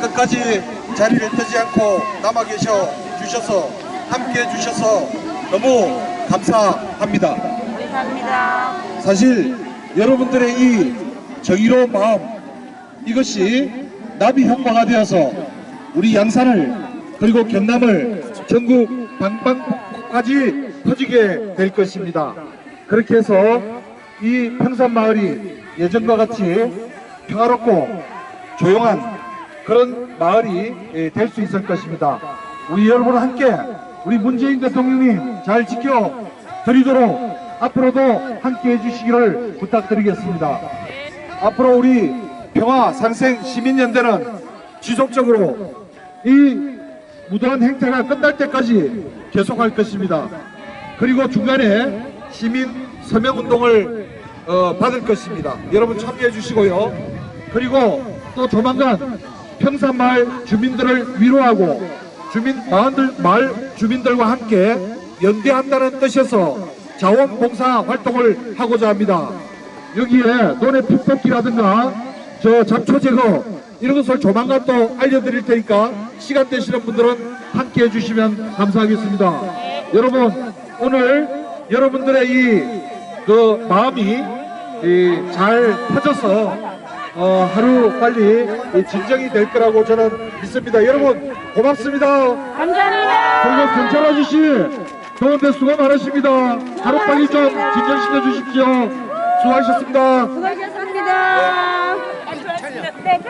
끝까지 자리를 뜨지 않고 남아 계셔 주셔서 함께 해 주셔서 너무 감사합니다. 감사합니다. 사실 여러분들의 이 정의로운 마음 이것이 나비 효과가 되어서 우리 양산을 그리고 경남을 전국 방방까지 퍼지게 될 것입니다. 그렇게 해서 이 평산마을이 예전과 같이 평화롭고 조용한 그런 마을이 예, 될수 있을 것입니다. 우리 여러분 함께 우리 문재인 대통령님 잘 지켜 드리도록 앞으로도 함께 해주시기를 부탁드리겠습니다. 앞으로 우리 평화 상생 시민연대는 지속적으로 이 무도한 행태가 끝날 때까지 계속할 것입니다. 그리고 중간에 시민 서명 운동을 어, 받을 것입니다. 여러분 참여해 주시고요. 그리고 또 조만간 평산마을 주민들을 위로하고 주민 마을, 마을 주민들과 함께 연대한다는 뜻에서 자원봉사 활동을 하고자 합니다. 여기에 논의 풀뽑기라든가 저 잡초 제거 이런 것을 조만간 또 알려드릴 테니까 시간 되시는 분들은 함께 해주시면 감사하겠습니다. 여러분 오늘 여러분들의 이 그 마음이 이 잘 퍼져서 어, 하루 빨리 이 진정이 될 거라고 저는 믿습니다. 여러분 고맙습니다. 감사합니다. 그리고 경찰 아저씨 좋은데 수고 많으십니다. 하루 빨리 좀 진정시켜 주십시오. 수고하셨습니다.